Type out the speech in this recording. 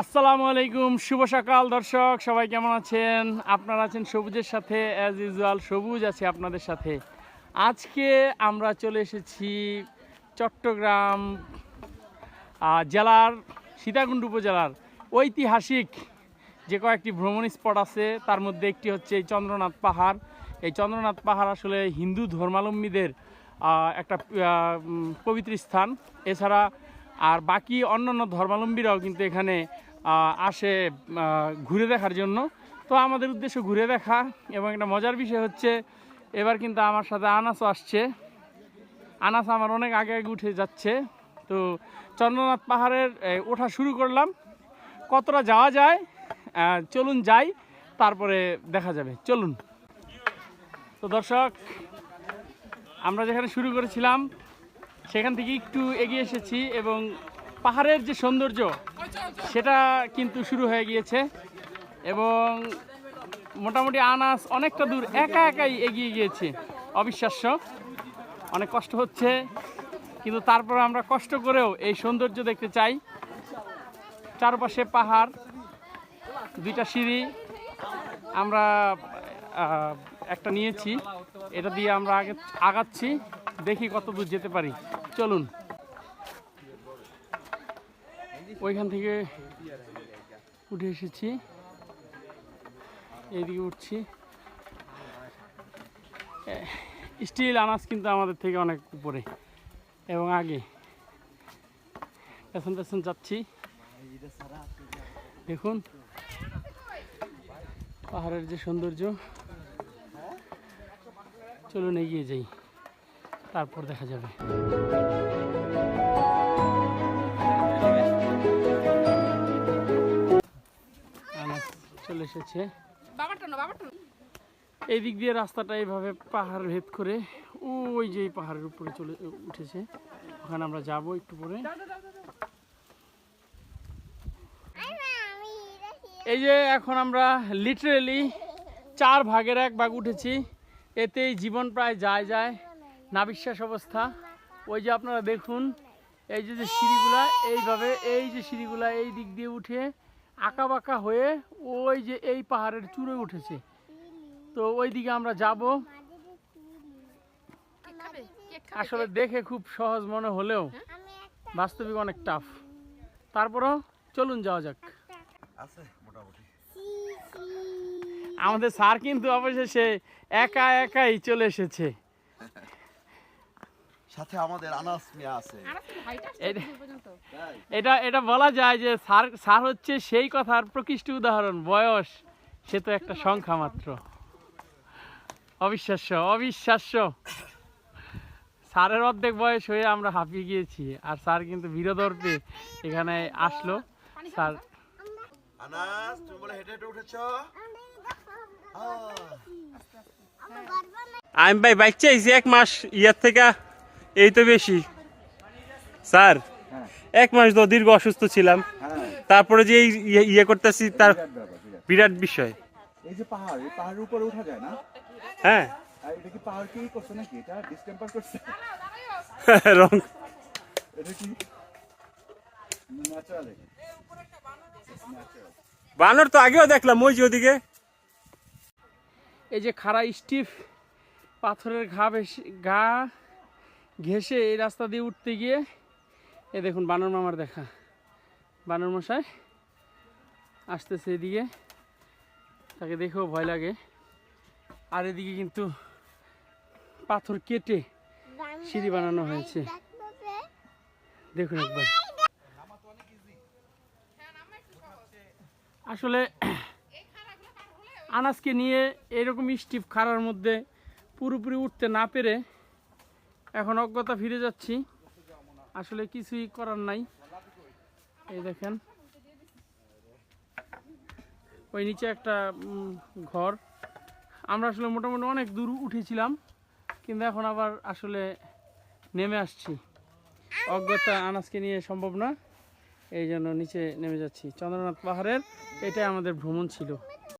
আসসালামু আলাইকুম শুভ সকাল দর্শক সবাই কেমন আছেন? আপনারা আছেন সবুজের সাথে অ্যাজ ইউজুয়াল সবুজ আছে আপনাদের সাথে। আজকে আমরা চলে এসেছি চট্টগ্রাম জেলার সীতাকুণ্ড উপজেলার ঐতিহাসিক যে কয়েকটি ভ্রমণ স্পট আছে তার মধ্যে একটি হচ্ছে এই চন্দ্রনাথ পাহাড়। এই চন্দ্রনাথ পাহাড় আসলে হিন্দু ধর্মাবলম্বীদের আহ, একটা পবিত্র স্থান। এছাড়া আর বাকি অন্যান্য ধর্মাবলম্বীরাও কিন্তু এখানে আসে ঘুরে দেখার জন্য। তো আমাদের উদ্দেশ্য ঘুরে দেখা এবং একটা মজার বিষয় হচ্ছে, এবার কিন্তু আমার সাথে আনাসও আসছে। আনাস আমার অনেক আগে আগে উঠে যাচ্ছে। তো চন্দ্রনাথ পাহাড়ের ওঠা শুরু করলাম। কতটা যাওয়া যায় চলুন যাই, তারপরে দেখা যাবে। চলুন। তো দর্শক, আমরা যেখানে শুরু করেছিলাম সেখান থেকে একটু এগিয়ে এসেছি এবং পাহাড়ের যে সৌন্দর্য, সেটা কিন্তু শুরু হয়ে গিয়েছে এবং মোটামুটি আনাস অনেকটা দূর একা একাই এগিয়ে গিয়েছে। অবিশ্বাস্য, অনেক কষ্ট হচ্ছে, কিন্তু তারপর আমরা কষ্ট করেও এই সৌন্দর্য দেখতে চাই। চারপাশে পাহাড়, দুইটা সিঁড়ি আমরা একটা নিয়েছি। এটা দিয়ে আমরা আগে আগাচ্ছি, দেখি কত দূর যেতে পারি। চলুন। ওইখান থেকে উঠে এসেছি। এইদিকে উঠছি। স্টিল আনাজ কিন্তু আমাদের থেকে অনেক উপরে এবং আগে। পেছন পেছন যাচ্ছি। দেখুন, পাহাড়ের যে সৌন্দর্য। চলুন এগিয়ে যাই। তারপর দেখা যাবে। চলে এসেছে। এই দিক দিয়ে রাস্তাটা এইভাবে পাহাড় ভেদ করে ওই যে পাহাড়ের উপরে চলে উঠেছে। ওখানে আমরা যাব একটু পরে। এই যে এখন আমরা লিটারেলি চার ভাগের এক ভাগ উঠেছি। এতেই জীবন প্রায় যায় যায়। না বিশ্বাস অবস্থা। ওই যে আপনারা দেখুন এই যে যে সিঁড়িগুলা এইভাবে এই যে সিঁড়িগুলা এই দিক দিয়ে উঠে আঁকা বাঁকা হয়ে ওই যে এই পাহাড়ের চূড়ে উঠেছে। তো ওই দিকে আমরা যাব? আসলে দেখে খুব সহজ মনে হলেও বাস্তবিক অনেক টাফ তারপরও চলুন যাওয়া যাক। মোটামুটি। আমাদের স্যার কিন্তু অবশেষে একা একাই চলে এসেছে। সাথে আমাদের আনাস মিয়া আছে। এটা এটা বলা যায় যে স্যার স্যার হচ্ছে সেই কথার প্রকৃষ্ট উদাহরণ বয়স। সে তো একটা সংখ্যা মাত্র। অবিশ্বাস্য অবিশ্বাস্য। স্যারের অর্ধেক বয়স হয়ে আমরা হাঁপিয়ে গিয়েছি আর স্যার কিন্তু বীরদর্পে এখানে আসলো। স্যার আনাস তুমি বলে হেঁটে হেঁটে উঠেছ? আমি ভাই বাইক চাইছি এক মাস ইয়ার থেকে। এই তো বেশি। স্যার এক মাস তো দীর্ঘ অসুস্থ ছিলাম। তারপরে যে এই ইয়ে- ইয়ে করতেছি তার বিরাট বিষয়। এই যে পাহাড় এই পাহাড়ের উপরে উঠা যায় না? হ্যাঁ। আর এটা কি পাহাড় কি করছে নাকি? এটা ডিস্টেম্পার করছে? রং। এটা কি? ন্যাচারাল বানর তো আগেও দেখলাম ওই যে ওদিকে। এই যে খাড়া স্টিফ পাথরের ঘা বেশি গা ঘেসে এই রাস্তা দিয়ে উঠতে গিয়ে, এ দেখুন বানর মামার দেখা। বানর মশাই আসতেছে এদিকে। তাকে দেখেও ভয় লাগে। আর এদিকে কিন্তু পাথর কেটে সিঁড়ি বানানো হয়েছে। দেখুন একবার। আসলে আনাজকে নিয়ে এরকম স্টিফ খাড়ার মধ্যে পুরোপুরি উঠতে না পেরে এখন অজ্ঞতা ফিরে যাচ্ছি। আসলে কিছুই করার নাই। এই দেখেন। ওই নিচে একটা ঘর। আমরা আসলে মোটামুটি অনেক দূর উঠেছিলাম, কিন্তু এখন আবার আসলে নেমে আসছি। অজ্ঞতা আনাজকে নিয়ে সম্ভব না। এই জন্য নিচে নেমে যাচ্ছি। চন্দ্রনাথ পাহাড়ের, এটাই আমাদের ভ্রমণ ছিল।